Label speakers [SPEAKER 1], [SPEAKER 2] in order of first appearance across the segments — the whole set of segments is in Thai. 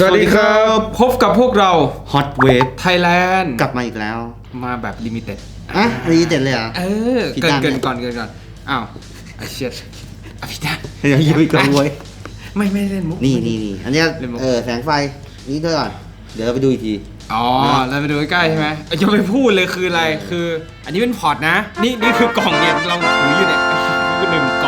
[SPEAKER 1] สวัสดีครับ พบกับพวกเรา
[SPEAKER 2] Hot Wave
[SPEAKER 1] ไทยแลนด์
[SPEAKER 2] กลับมาอีกแล้ว
[SPEAKER 1] มาแบบลิมิเต็ด
[SPEAKER 2] อะรีเด็ดเลยเหรอะ
[SPEAKER 1] เออ
[SPEAKER 2] พี่
[SPEAKER 1] เกิน
[SPEAKER 2] ตั้ง
[SPEAKER 1] เกินก่อนเกินก่อนอ้าวไอเชียอภิดา
[SPEAKER 2] เดี๋ยวอย่าไปกังวล
[SPEAKER 1] ไม่ไม่เล่นมุก
[SPEAKER 2] นี่นี่นี่อันเนี้ย
[SPEAKER 1] เล่นมุก
[SPEAKER 2] เออแสงไฟนี่ด้วยก่อนเดี๋ยวเราไปดูอีกที
[SPEAKER 1] อ๋อแล้วไปดูใกล้ๆใช่ไหมเอ้ยยังไม่พูดเลยคืออะไรคือ อันนี้เป็นพอร์ตนะ นี่นี่คือกล่องเนี่ยเราถืออยู่เนี่ยคือหนึ่งกล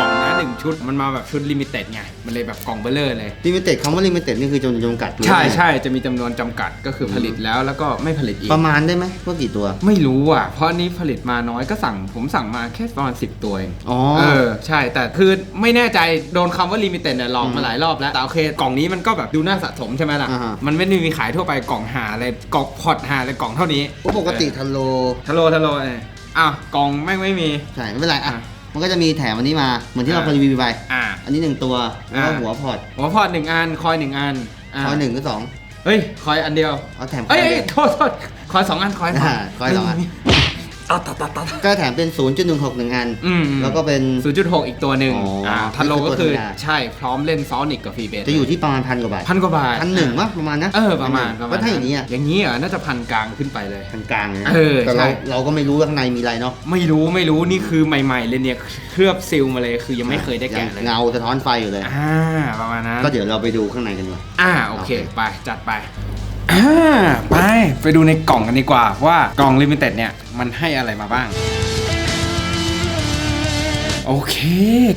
[SPEAKER 1] ่องนะหนึ่ง ชุดมันมาแบบชุดลิมิเต็ดไงมันเลยแบบกล่องเบลเลอร์เลย
[SPEAKER 2] ลิมิเต็ดคำว่าลิมิเต็ดนี่คือจำนวนจำกัด
[SPEAKER 1] ใช่ใช่จะมีจำนวนจำกัดก็คือผลิตแล้วแล้วก็ไม่ผลิตอีก
[SPEAKER 2] ประมาณได้ไหมว่ากี่ตัว
[SPEAKER 1] ไม่รู้อะ เพราะอันนี้ผลิตมาน้อยก็สั่งผมสั่งมาแค่ประมาณ10ตัวเอง
[SPEAKER 2] อ๋อ
[SPEAKER 1] เออใช่แต่คือไม่แน่ใจโดนคำว่าลิมิเต็ดเนี่ยหลอกมาหลายรอบแล้วแต่โอเคกล่องนี้มันก็แบบดูน่าสะสมใช่ไหมล่ะ
[SPEAKER 2] อ่าฮะ
[SPEAKER 1] มันไม่ได้มีขายทั่วไปกล่องหาอะไรกล่องพอร์ตหาอะไรกล่องเท่านี้
[SPEAKER 2] ปกติทันโล
[SPEAKER 1] ทะโลทะโลเอออ้าวกล่องแม่งไม่มี
[SPEAKER 2] ใช่ไม่เป็นไรอะ
[SPEAKER 1] อะ
[SPEAKER 2] มันก็จะมีแถมอันนี้มาเหมือนที่เรา
[SPEAKER 1] อะ
[SPEAKER 2] เคยรีวิวไป
[SPEAKER 1] อ่า
[SPEAKER 2] อันนี้หนึ่งตัวแล้วก็
[SPEAKER 1] อะ
[SPEAKER 2] หัวพอร์ต
[SPEAKER 1] หัวพอร์ตหนึ่งอัน คอยหนึ่งอันา
[SPEAKER 2] คอยหนึ่งก็สอง
[SPEAKER 1] เฮ้ย คอยอันเดียว
[SPEAKER 2] เอาแถม
[SPEAKER 1] เอ้ย
[SPEAKER 2] ค
[SPEAKER 1] เอ้
[SPEAKER 2] อย
[SPEAKER 1] ยโทษโทษคอยสองอัน คอยสอง
[SPEAKER 2] อ่าคอยสองอัน
[SPEAKER 1] ตัดตัดตัดตัด
[SPEAKER 2] ก็แถมเป็น 0.16หนึ่งอัน
[SPEAKER 1] อืม
[SPEAKER 2] แล้วก็เป็น
[SPEAKER 1] 0.6 อีกตัวหนึ่ง
[SPEAKER 2] อ๋ออ่
[SPEAKER 1] อ่าทันโลก็คือ
[SPEAKER 2] นี่คือตัวธรรมดา
[SPEAKER 1] ใช่พร้อมเล่นซอนิกกับฟรีเบส
[SPEAKER 2] จะอยู่ที่ประมาณพันกว่าบาท
[SPEAKER 1] พันกว่าบาท
[SPEAKER 2] พันหนึ่งวะประมาณนะ
[SPEAKER 1] เออประมาณประมาณ
[SPEAKER 2] ว่าถ้าอย่างนี้อะ
[SPEAKER 1] อย่างนี้เหรอน่าจะพันกลางขึ้นไปเลย
[SPEAKER 2] พันกลางเลยนะ
[SPEAKER 1] เออ
[SPEAKER 2] แต่เรา
[SPEAKER 1] ใช่
[SPEAKER 2] เราก็ไม่รู้ว่าข้างในมีอะไรเนาะ
[SPEAKER 1] ไม่รู้ไม่รู้นี่คือใหม่ ๆ เลยเนี่ยเคลือบซิลมาเลยคือยังไม่เคยได้แกะเลย
[SPEAKER 2] เงาสะท้อนไฟอยู่เลย
[SPEAKER 1] อ่าประมาณนั้น
[SPEAKER 2] ก็เดี๋ยวเราไปดูข้างในกันดีกว่า
[SPEAKER 1] อ่าโอเค
[SPEAKER 2] โอเค
[SPEAKER 1] ไปจัดไป อ่าไป ไปดูในกล่องกันดีกว่า ว่ากล่องลิมิเต็ดเนี่ย มันให้อะไรมาบ้าง โอเค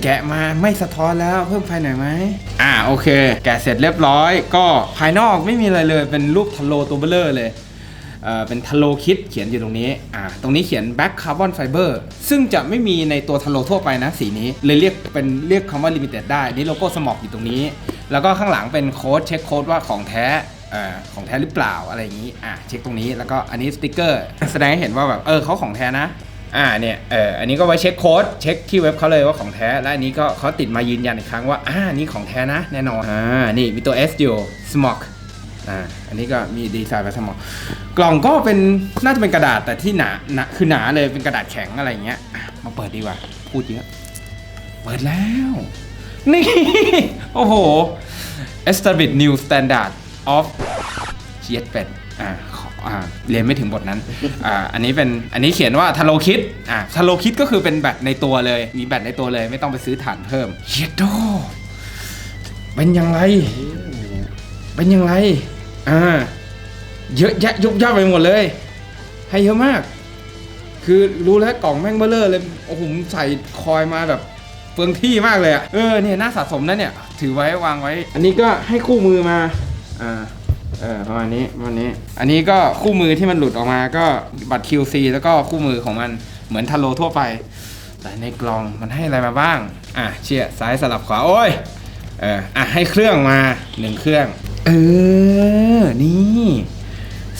[SPEAKER 1] แกะมาไม่สะท้อนแล้วเพิ่มไฟหน่อยไหมอ่าโอเค แกะเสร็จเรียบร้อย ก็ภายนอกไม่มีอะไรเลยเป็นรูปทะโลตัวเบลเลอร์เลยเอ่อเป็นทะโลคิดเขียนอยู่ตรงนี้ อ่า ตรงนี้เขียน Black Carbon Fiber ซึ่งจะไม่มีในตัวทะโลทั่วไปนะสีนี้ เลยเรียกเป็นเรียกคำว่า Limited ได้ นี่โลโก้สมอกอยู่ตรงนี้ แล้วก็ข้างหลังเป็นโค้ดเช็คโค้ดว่าของแท้ อของแท้หรือเปล่าอะไรอย่างนี้อะเช็คตรงนี้แล้วก็อันนี้สติกเกอร์ แสดงให้เห็นว่าแบบเออเขาของแท้นะอ่าเนี่ยเอออันนี้ก็ไว้เช็คโค้ดเช็คที่เว็บเขาเลยว่าของแท้ และอันนี้ก็เขาติดมายืนยันอีกครั้งว่าอ่านี่ของแท้นะแน่นอนอ่านี่มีตัว S อยู่ Smok อ่าอันนี้ก็มีดีไซน์แบบ Smok กล่องก็เป็นน่าจะเป็นกระดาษแต่ที่หนาหนาคือหนาเลยเป็นกระดาษแข็งอะไรอย่างเงี้ยมาเปิดดีกว่า พูดเยอะเปิดแล้ว นี่ โอ้โห Establish New Standard of เชียดเป็ดอ่าขออ่าเรียนไม่ถึงบทนั้นอ่าอันนี้เป็นอันนี้เขียนว่าทาโลคิดอ่าทาโลคิดก็คือเป็นแบตในตัวเลย มีแบตในตัวเลยไม่ต้องไปซื้อฐานเพิ่มเชียดโดเป็นยังไงเป็นยังไงอ่าเยอะแยะยุบยับไปหมดเลย ให้เยอะมาก คือรู้แล้วกล่องแม่งเบลเลอร์เลยโอ้โหใส่คอยมาแบบเปลืองที่มากเลยอะเออเนี่ยน่าสะสมนะเนี่ย ถือไว้วางไว้ อันนี้ก็ให้คู่มือมา อ่าเออประมาณนี้ประมาณนี้ อันนี้ก็คู่มือที่มันหลุดออกมาก็บัตร QC แล้วก็คู่มือของมันเหมือนทัลโลทั่วไป แต่ในกล่องมันให้อะไรมาบ้าง อะเชี่ยซ้ายสลับขวา โอ้ยเอออะให้เครื่องมาหนึ่งเครื่อง เออ นี่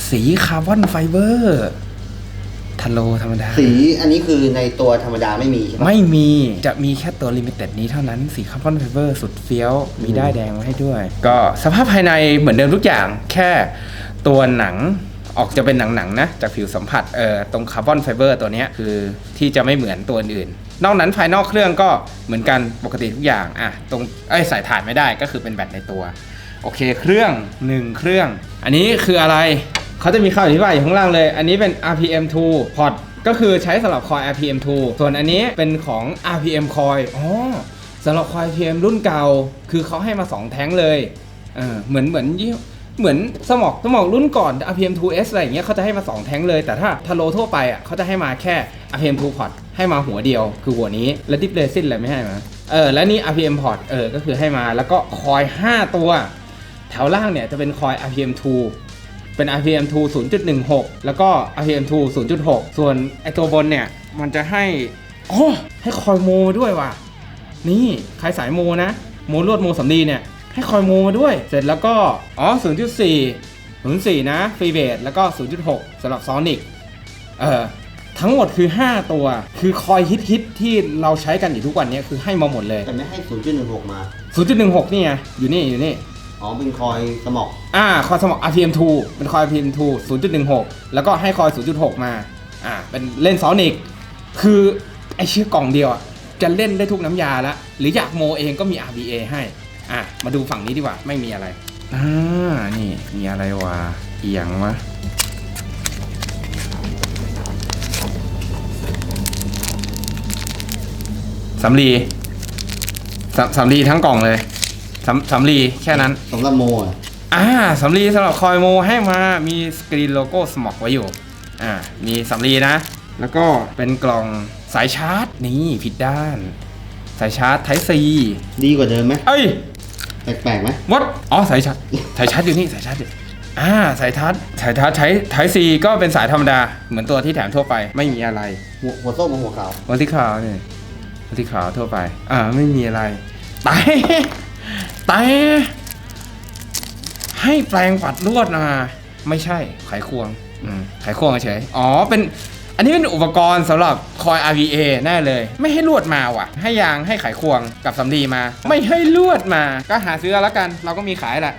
[SPEAKER 1] สีคาร์บอนไฟเบอร์ ทาโลธรรมดา
[SPEAKER 2] สีอันนี้คือในตัวธรรมดาไม่มีใช่ปะ
[SPEAKER 1] ไม่มีจะมีแค่ตัวลิมิเต็ดนี้เท่านั้นสีคาร์บอนไฟเบอร์สุดเฟี้ยว มีได้ายแดงมาให้ด้วย ก็สภาพภายในเหมือนเดิมทุกอย่าง แค่ตัวหนังออกจะเป็นหนังๆนะ จากผิวสัมผัสเอ่อตรงคาร์บอนไฟเบอร์ตัวเนี้ยคือที่จะไม่เหมือนตัวอื่นนอกนั้นภายนอกเครื่องก็เหมือนกันปกติทุกอย่างอะตรงเอ้ยใส่ถ่านไม่ได้ก็คือเป็นแบตในตัว โอเคเครื่อง1เครื่อง อันนี้คืออะไร เขาจะมีคำอธิบายอยู่ข้างล่างเลย อันนี้เป็น RPM2 พอร์ตก็คือใช้สำหรับคอย RPM2 ส่วนอันนี้เป็นของ RPM คอยอ๋อสำหรับคอย RPM รุ่นเก่า คือเขาให้มา 2 แท้งเลยเออเหมือนเหมือนยี่เหมือนสมอกสมอกรุ่นก่อน RPM2S อะไรอย่างเงี้ยเขาจะให้มา 2 แท้งเลย แต่ถ้าทาโลทั่วไปอะเขาจะให้มาแค่ RPM2 พอร์ตให้มาหัวเดียว คือหัวนี้ แล้วดิฟเลซินอะไรไม่ให้มาเออ แล้วนี่ RPM พอร์ตเออ ก็คือให้มา แล้วก็คอย 5 ตัว แถวล่างเนี่ยจะเป็นคอย RPM2 เป็น RPM2 0.16 แล้วก็ RPM2 0.6 ส่วนไอตัวบนเนี่ย มันจะให้อ๋อให้คอยโมมาด้วยว่ะ นี่ใครสายโมนะ โมลวดโมสำลีเนี่ย ให้คอยโมมาด้วย เสร็จแล้วก็ อ๋อ 0.4 0.4 นะฟรีเบสแล้วก็ 0.6สำหรับซอนิกเออทั้งหมดคือ 5 ตัว คือคอยฮิตฮิตๆที่เราใช้กันอยู่ทุกวันเนี้คือให้มาหมดเลย
[SPEAKER 2] แต่ไม่ให้ 0.16 มา
[SPEAKER 1] 0.16 นี่ไงอยู่นี่อยู่นี่
[SPEAKER 2] อ๋อเป็นคอยสมอก
[SPEAKER 1] อ่าคอยสมอง RPM2 เป็นคอย RPM2 0.16 แล้วก็ให้คอย 0.6 มา อ่า เป็นเล่นซอนิก คือไอชื่อกล่องเดียวอะจะเล่นได้ทุกน้ำยาละ หรืออยากโมเองก็มี RBA ให้ อะ มาดูฝั่งนี้ดีกว่า ไม่มีอะไร อ่า นี่ มีอะไรวะ เอียงวะ สำลีสำสำลีทั้งกล่องเลย สำสำลีแค่นั้น
[SPEAKER 2] สำหรับโมอะ
[SPEAKER 1] อ่าสำลีสำหรับคอยโมให้มามีสกรีนโลโก้สมอกไว้อยู่อ่ามีสำลีนะ แล้วก็เป็นกล่องสายชาร์จนี่ผิดด้าน สายชาร์จไทซี
[SPEAKER 2] ดีกว่าเดิมไหม
[SPEAKER 1] เอ้ย
[SPEAKER 2] แปลกๆไหม
[SPEAKER 1] วัดอ๋อสายชาร์จสายชาร์จอยู่นี่สายชาร์จอยู่อ่าสายชาร์จสายชาร์จใช้ไทซีก็เป็นสายธรรมดาเหมือนตัวที่แถมทั่วไปไม่มีอะไร
[SPEAKER 2] หัวหัวส้มกับหัวขาว
[SPEAKER 1] วันที่ขาวเนี่ยวันที่ขาวทั่วไป อ่าไม่มีอะไรแต่ แต่ให้แปลงปัดลวดมาไม่ใช่ไขควงอืมไขควงเฉยอ๋อเป็นอันนี้เป็นอุปกรณ์สำหรับคอย RVA แน่เลย ไม่ให้ลวดมาว่ะ ให้ยางให้ไขควงกับสำลีมา ไม่ให้ลวดมา ก็หาซื้อเอาแล้วกัน เราก็มีขายแหละ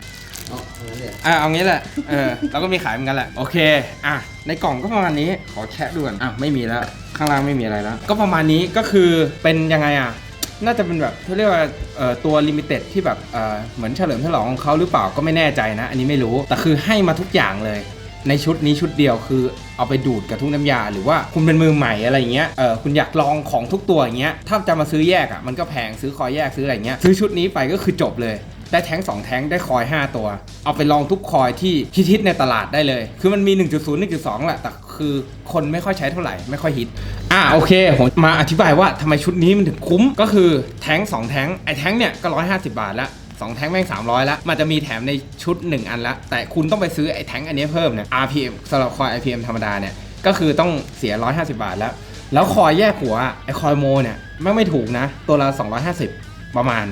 [SPEAKER 2] เอาเอางั้นเลย
[SPEAKER 1] อะเอางี้แหละ เออเราก็มีขายเหมือนกันแหละ โอเค อะ ในกล่องก็ประมาณนี้ ขอแคะด่วน อะ ไม่มีแล้ว ข้างล่างไม่มีอะไรแล้ว ก็ประมาณนี้ก็คือเป็นยังไงอะ น่าจะเป็นแบบเขาเรียกว่าเอ่อตัวลิมิเต็ดที่แบบเอ่อเหมือนเฉลิมฉลองของเขาหรือเปล่าก็ไม่แน่ใจนะ อันนี้ไม่รู้ แต่คือให้มาทุกอย่างเลย ในชุดนี้ชุดเดียวคือเอาไปดูดกับทุกน้ำยา หรือว่าคุณเป็นมือใหม่อะไรอย่างเงี้ยเออคุณอยากลองของทุกตัวอย่างเงี้ยถ้าจะมาซื้อแยกอะมันก็แพงซื้อคอยแยกซื้ออะไรเงี้ยซื้อชุดนี้ไปก็คือจบเลย ได้แท้ง2แท้งได้คอย 5 ตัว เอาไปลองทุกคอยที่ฮิตๆในตลาดได้เลย คือมันมี 1.0 1.2แหละแต่ คือคนไม่ค่อยใช้เท่าไหร่ไม่ค่อยฮิต อะโอเคผมมาอธิบายว่าทำไมชุดนี้มันถึงคุ้มก็คือแท้ง2แท้งไอ้แท้งเนี่ยก็ 150 บาทละสองแท้งแม่ง 300 แล้ว มันจะมีแถมในชุด 1 อันละ แต่คุณต้องไปซื้อไอ้แท้งอันนี้เพิ่มเนี่ย RPM สำหรับคอย RPM ธรรมดาเนี่ย ก็คือต้องเสีย 150 บาทแล้ว แล้วคอยแยกหัวไอ้คอยโมเนี่ย แม่งไม่ถูกนะ ตัวละ 250 ประมาณ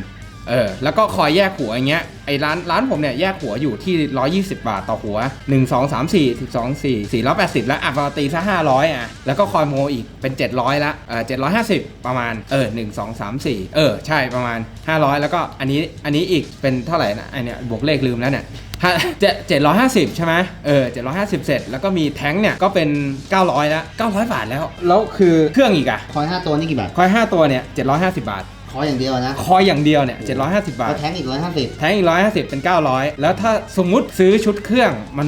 [SPEAKER 1] เออแล้วก็คอยแยกหัวอย่างเงี้ยไอ้ร้านร้านผมเนี่ยแยกหัวอยู่ที่ 120 บาทต่อหัว 1 2 3 4 12 4 480 แล้วอะปกติซะ500 อะ แล้วก็คอยโมอีกเป็น 700 ละเออ750 ประมาณเออ1 2 3 4 เออ ใช่ประมาณ 500 แล้วก็อันนี้อันนี้อีกเป็นเท่าไหร่นะไอเนี่ยบวกเลขลืมแล้วเนี่ยห้าเจ็ดเจ็ดร้อยห้าสิบใช่ไหมเออเจ็ดร้อยห้าสิบเสร็จ แล้วก็มีแท้งเนี่ยก็เป็น900แล้ว900บาทแล้ว แล้วคือเครื่องอีกอะ
[SPEAKER 2] คอยห้าตัวนี่กี่บาท
[SPEAKER 1] คอย5ตัวเนี่ย750บาท
[SPEAKER 2] ค อยอย่างเดียวนะ
[SPEAKER 1] คอยอย่างเดียวเนี่ย750 บา
[SPEAKER 2] แล้
[SPEAKER 1] ท
[SPEAKER 2] วแท้งอีกร้อยห้าสิบ
[SPEAKER 1] แท้งอีก150เป็น 900 แล้วถ้าสมมุติซื้อชุดเครื่องมัน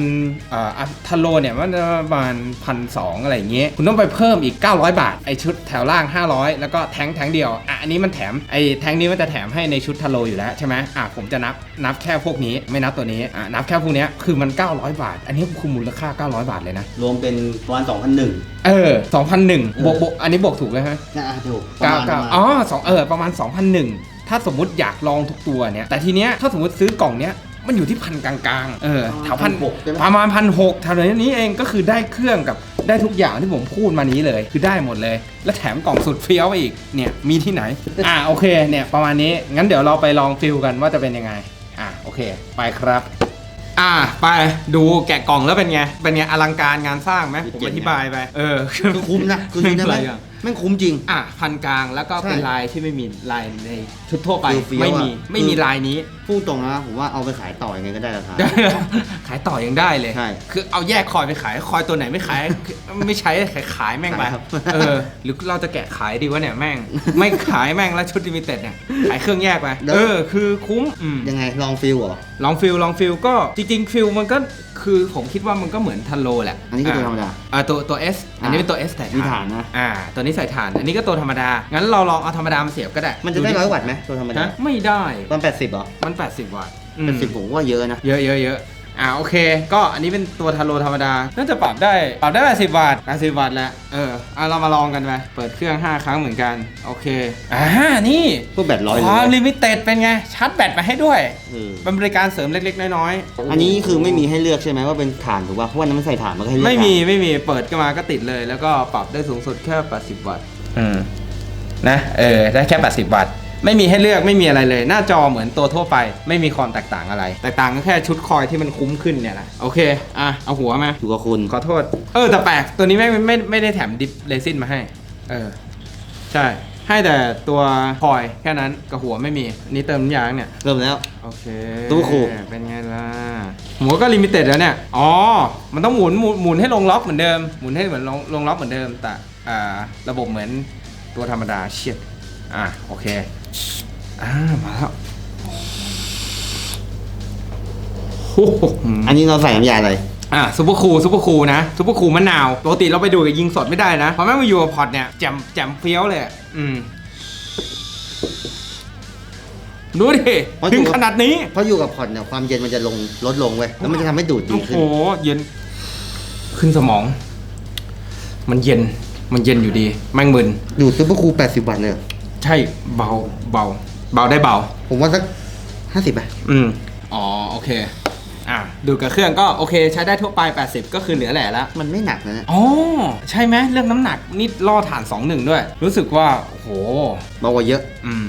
[SPEAKER 1] เอ่ออะทันโลเนี่ยมันประมาณพันสอะไรอย่างเงี้ยคุณต้องไปเพิ่มอีก 900 บาท ไอชุดแถวล่าง 500 แล้วก็แท้งแท้งเดียวอะอันนี้มันแถมไอแท้งนี้มันจะแถมให้ในชุดทันโลอยู่แล้วใช่ไหมอะผมจะนับนับแค่พวกนี้ไม่นับตัวนี้อะนับแค่พวกเนี้ยคือมัน 900 บาท อันนี้คือมูลค่า 900 บาทเลยนะ
[SPEAKER 2] รวมเป็นประมาณสองพันหนึ่ง
[SPEAKER 1] เออ2,001บวกบวกอันนี้บวกถูกเลยฮะ
[SPEAKER 2] นะอะถูกประ
[SPEAKER 1] เก้า
[SPEAKER 2] มาณ
[SPEAKER 1] เก้า
[SPEAKER 2] ประมาณ
[SPEAKER 1] อ๋อสองเออประมาณ2,001 ถ้าสมมุติอยากลองทุกตัวเนี่ย แต่ทีเนี้ยถ้าสมมติซื้อกล่องเนี้ยมันอยู่ที่พันกลางๆ เออแถวพัน
[SPEAKER 2] หกใช่ไหม
[SPEAKER 1] ประมาณพันหกแถวนี้เองก็คือได้เครื่องกับได้ทุกอย่างที่ผมพูดมานี้เลย คือได้หมดเลย และแถมกล่องสุดเฟี้ยวไปอีกเนี่ยมีที่ไหน อ่าโอเคเนี่ยประมาณนี้งั้นเดี๋ยวเราไปลองฟิลกันว่าจะเป็นยังไง อ่าโอเค ไปครับ อ่าไปดูแกะกล่องแล้วเป็นไงเป็นไงอลังการงานสร้างไหมผมอธิบายไปเออ
[SPEAKER 2] คือคุ้มนะคือจริงๆ
[SPEAKER 1] อะไร
[SPEAKER 2] แม่ง
[SPEAKER 1] อะ
[SPEAKER 2] แม่งคุ้มจริง
[SPEAKER 1] อะพันกลางแล้วก็เป็น
[SPEAKER 2] ใช่
[SPEAKER 1] ลายที่ไม่มีลายในชุดทั่วไป
[SPEAKER 2] เฟี้ยวๆ
[SPEAKER 1] ไม่มี
[SPEAKER 2] อะ
[SPEAKER 1] ไม่มี
[SPEAKER 2] คือ
[SPEAKER 1] ลายนี้
[SPEAKER 2] พูดตรงนะผมว่าเอาไปขายต่อยังไงก็ได้ราคา
[SPEAKER 1] ขายต่อยังได้เลย
[SPEAKER 2] ใช่
[SPEAKER 1] คือเอาแยกคอยไปขาย คอยตัวไหนไม่ขาย ไม่ใช้ขายขายแม่งไป
[SPEAKER 2] ขายครับ
[SPEAKER 1] เออ หรือเราจะแกะขายดีวะเนี่ยแม่ง ไม่ขายแม่งแล้วชุดลิมิเต็ดเนี่ย ขายเครื่องแยกไปเออ คือคุ้มอืม
[SPEAKER 2] ยังไงลองฟิลเหรอ
[SPEAKER 1] ลองฟิลลองฟิลก็จริงๆฟิลมันก็คือผมคิดว่ามันก็เหมือนทันโลแหละ
[SPEAKER 2] อันนี้คือตัวธรรมดา
[SPEAKER 1] อ่าตัวตัว S อันนี้เป็นตัว S ใส่
[SPEAKER 2] มีฐานนะ
[SPEAKER 1] อ่า ตัวนี้ใส่ฐาน อันนี้ก็ตัวธรรมดา งั้นเราลองเอาธรรมดามาเสียบก็ได้
[SPEAKER 2] มันจะได้ร้อยวัตต์ไหมตัวธรรมดา
[SPEAKER 1] ฮะไม่ได้
[SPEAKER 2] มันแปดสิบเหรอ
[SPEAKER 1] มัน 80 วัตต์อืม
[SPEAKER 2] แปดสิบผมว่าเยอะนะ
[SPEAKER 1] เยอะเยอะเยอะ อ่าโอเค ก็อันนี้เป็นตัวทาโรธรรมดา น่าจะปรับได้ ปรับได้80วัตต์80วัตต์แล้วเออเอาเรามาลองกันไปเปิดเครื่อง 5 ครั้งเหมือนกัน โอเค อ่า นี่
[SPEAKER 2] พวกแบตร้อย
[SPEAKER 1] ค
[SPEAKER 2] เล
[SPEAKER 1] วาม
[SPEAKER 2] ย
[SPEAKER 1] ลิมิเต็ดเป็นไง ชาร์จแบตมาให้ด้วย
[SPEAKER 2] เออ
[SPEAKER 1] เป็นบริการเสริมเล็กๆ น้อยๆ
[SPEAKER 2] อันนี้คือไม่มีให้เลือกใช่ไหมว่าเป็นฐานถูกป่ะเพราะว่านั้นมันใส่ฐานมันก็ให้เลือก
[SPEAKER 1] ไม่มี
[SPEAKER 2] ฐาน
[SPEAKER 1] ไม่มีเปิดก็มาก็ติดเลย แล้วก็ปรับได้สูงสุดแค่ 80 วัตต์อืมนะเออได้แค่ 80 วัตต์ ไม่มีให้เลือกไม่มีอะไรเลย หน้าจอเหมือนตัวทั่วไป ไม่มีความแตกต่างอะไร แตกต่างก็แค่ชุดคอยที่มันคุ้มขึ้นเนี่ยแหละโอเคอะเอาหัวมา
[SPEAKER 2] อยู่กับคุณ
[SPEAKER 1] ขอโทษ เออแต่แปลกตัวนี้ไม่ไม่ไม่ไม่ได้แถมดิฟเลซินมาให้ เออ ใช่ ให้แต่ตัวคอยแค่นั้นกับหัวไม่มีอันนี้เติมน้ำยางเนี่ย
[SPEAKER 2] เริ่มแล้ว
[SPEAKER 1] โอเค
[SPEAKER 2] ตู้ขู่
[SPEAKER 1] เป็นไงล่ะ หัวก็ลิมิเต็ดแล้วเนี่ย อ๋อ มันต้องหมุนหมุนหมุนให้ลงล็อกเหมือนเดิม หมุนให้เหมือนลงลงล็อกเหมือนเดิม แต่อ่าระบบเหมือนตัวธรรมดาเชียด อะโอเค อ่ามาแล้วโอ้โห
[SPEAKER 2] อันนี้เราใส่น้ำยาอะไร
[SPEAKER 1] อะซุปเปอร์คูลซุปเปอร์คูลนะซุปเปอร์คูลมะนาวปกติเราไปดูกับยิงสดไม่ได้นะเพราะแม่งมาอยู่กับพอร์ตเนี่ยแจมแจมเฟี้ยวเลยอะอืมดูดิ
[SPEAKER 2] เพราะ
[SPEAKER 1] ถึง
[SPEAKER 2] อยู่กับ
[SPEAKER 1] ขนาดนี้
[SPEAKER 2] เพราะอยู่กับพอร์ตเนี่ยความเย็นมันจะลงลดลงเว้ยแล้วมันจะทำให้ดูดดี
[SPEAKER 1] โอ้
[SPEAKER 2] ขึ้
[SPEAKER 1] โห
[SPEAKER 2] น
[SPEAKER 1] เย็น ขึ้นสมอง มันเย็น มันเย็นอยู่ดี แม่งมึน
[SPEAKER 2] ดูดซุปเปอร์คูล80 วัตต์เลยเหรอ
[SPEAKER 1] ใช่เบาเบา เบาได้เบา
[SPEAKER 2] ผมว่าสัก50ไป
[SPEAKER 1] อืมอ๋อโอเค อะดูกับเครื่องก็โอเค ใช้ได้ทั่วไป 80 ก็คือเหลือแหละแล้ว
[SPEAKER 2] มันไม่หนักนะเนี่ย
[SPEAKER 1] อ๋อ ใช่ไหมเรื่องน้ำหนักนี่ล่อฐาน 2-1 ด้วย รู้สึกว่า โอ้โห
[SPEAKER 2] เบากว่าเยอะ
[SPEAKER 1] อืม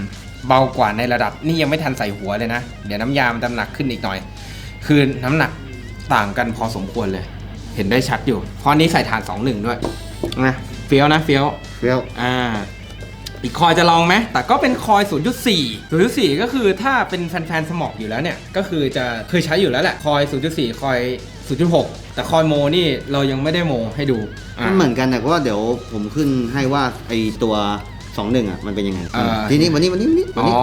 [SPEAKER 1] เบากว่าในระดับนี่ยังไม่ทันใส่หัวเลยนะ เดี๋ยวน้ำยามันจะหนักขึ้นอีกหน่อย คือน้ำหนักต่างกันพอสมควรเลย เห็นได้ชัดอยู่ เพราะนี้ใส่ฐาน 2-1 ด้วยนะเฟี้ยวนะเฟี้ยว
[SPEAKER 2] เฟี้ยว
[SPEAKER 1] อ่า อีกคอยจะลองไหม แต่ก็เป็นคอย 0.4 0.4 ก็คือถ้าเป็นแฟนๆ สมอกอยู่แล้วเนี่ย ก็คือจะเคยใช้อยู่แล้วแหละ คอย 0.4 คอย 0.6 แต่คอยโมนี่เรายังไม่ได้โมให้ดูอ่า
[SPEAKER 2] มันเหมือนกันนะเพราะว่าเดี๋ยวผมขึ้นให้ว่าไอตัว21อะมันเป็นยังไง
[SPEAKER 1] เออ
[SPEAKER 2] ทีนี้วันนี้วันนี้วันนี้วัน
[SPEAKER 1] อ๋
[SPEAKER 2] นี้
[SPEAKER 1] อ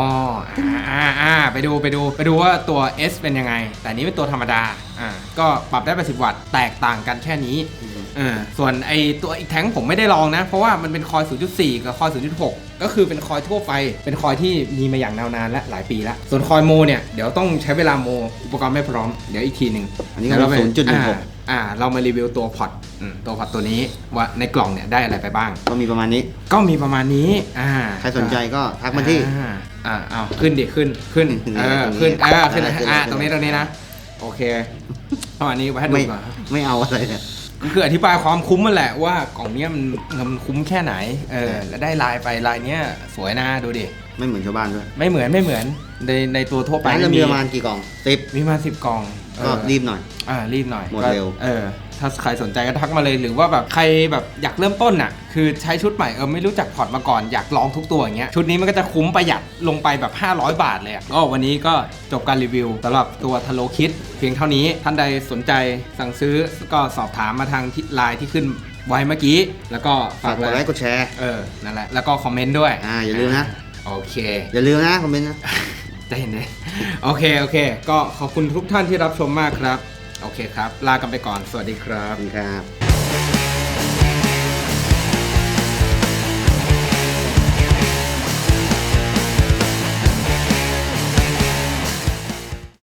[SPEAKER 1] อ่าอ่าไปดูไปดูไปดูว่าตัว S เป็นยังไง แต่อันนี้เป็นตัวธรรมดาอ่าก็ปรับได้80วัตต์แตกต่างกันแค่นี้เออส่วนไอตัวอีกแท้งผมไม่ได้ลองนะ เพราะว่ามันเป็นคอย 0.4 กับคอย 0.6 ก็คือเป็นคอยทั่วไป เป็นคอยที่มีมาอย่างยาวนานและหลายปีแล้ว ส่วนคอยโมเนี่ยเดี๋ยวต้องใช้เวลาโม อุปกรณ์ไม่พร้อม เดี๋ยวอีกทีหนึ่ง
[SPEAKER 2] อันนี้ก็
[SPEAKER 1] เดี๋ยวเราไป
[SPEAKER 2] ศูนย์จุดหนึ่งหก
[SPEAKER 1] อ่าอ่าเรามารีวิวตัวพอร์ตอืมตัวพอร์ตตัวนี้ว่าในกล่องเนี่ยได้อะไรไปบ้าง
[SPEAKER 2] ก็มีประมาณนี้
[SPEAKER 1] ก็มีประมาณนี้ อ่า
[SPEAKER 2] ใครสนใจก็ทักมาที่
[SPEAKER 1] อ่าอ่าเอาขึ้นดิขึ้นขึ้น
[SPEAKER 2] ขึ้น
[SPEAKER 1] เออ
[SPEAKER 2] ตรงนี้
[SPEAKER 1] ขึ้นเออขึ้น
[SPEAKER 2] ขึ้น
[SPEAKER 1] อ่า
[SPEAKER 2] ขึ้น
[SPEAKER 1] ตรงนี้ตรงนี้นะ โอเคประมาณนี้ไว้ให้ดู
[SPEAKER 2] ไม่
[SPEAKER 1] ก่อน
[SPEAKER 2] ไม่เอาอะไรเนี่ย
[SPEAKER 1] ก็ คืออธิบายความคุ้มมันแหละว่ากล่องเนี้ยมันมันคุ้มแค่ไหน เออแล้วได้ลายไปลายเนี้ยสวยนะดูดิ
[SPEAKER 2] ไม่เหมือนชาวบ้านด้วย
[SPEAKER 1] ไม่เหมือนไม่เหมือนในในตัวทั่วไป
[SPEAKER 2] ร้านเรา
[SPEAKER 1] ไม่
[SPEAKER 2] มีประมาณกี่กล่องสิบ
[SPEAKER 1] มีมาสิบกล่องเอ
[SPEAKER 2] ก็
[SPEAKER 1] อ
[SPEAKER 2] รีบหน่อย
[SPEAKER 1] อ่ารีบหน่อย
[SPEAKER 2] หมด
[SPEAKER 1] ก็
[SPEAKER 2] เร็ว
[SPEAKER 1] เออ ถ้าใครสนใจก็ทักมาเลยหรือว่าแบบใครแบบอยากเริ่มต้นอะ คือใช้ชุดใหม่เออไม่รู้จักพอร์ตมาก่อนอยากลองทุกตัวอย่างเงี้ยชุดนี้มันก็จะคุ้มประหยัดลงไปแบบ 500 บาทเลยอะก็วันนี้ก็จบการรีวิวสำหรับตัวท a โลคิดเพียงเท่านี้ท่านใดสนใจสั่งซื้อก็สอบถามมาทางที่ไลน์ที่ขึ้นไว้เมื่อกี้ แล้วก็
[SPEAKER 2] ฝา
[SPEAKER 1] ฝากก
[SPEAKER 2] กดไลค์กดแชร์
[SPEAKER 1] เออนั่นแหละแล้วก็คอมเมนต์ด้วย
[SPEAKER 2] อ่าอย่าลืมนะ
[SPEAKER 1] โอเค
[SPEAKER 2] อย่าลืมนะคอมเมนต์นะ
[SPEAKER 1] จะเห็นเลยโอเค โอเค ก็ขอบคุณทุกท่านที่รับชมมากครับ โอเคครับ ลากันไปก่อน สวัสดีครั
[SPEAKER 2] ขอบบคุณครับ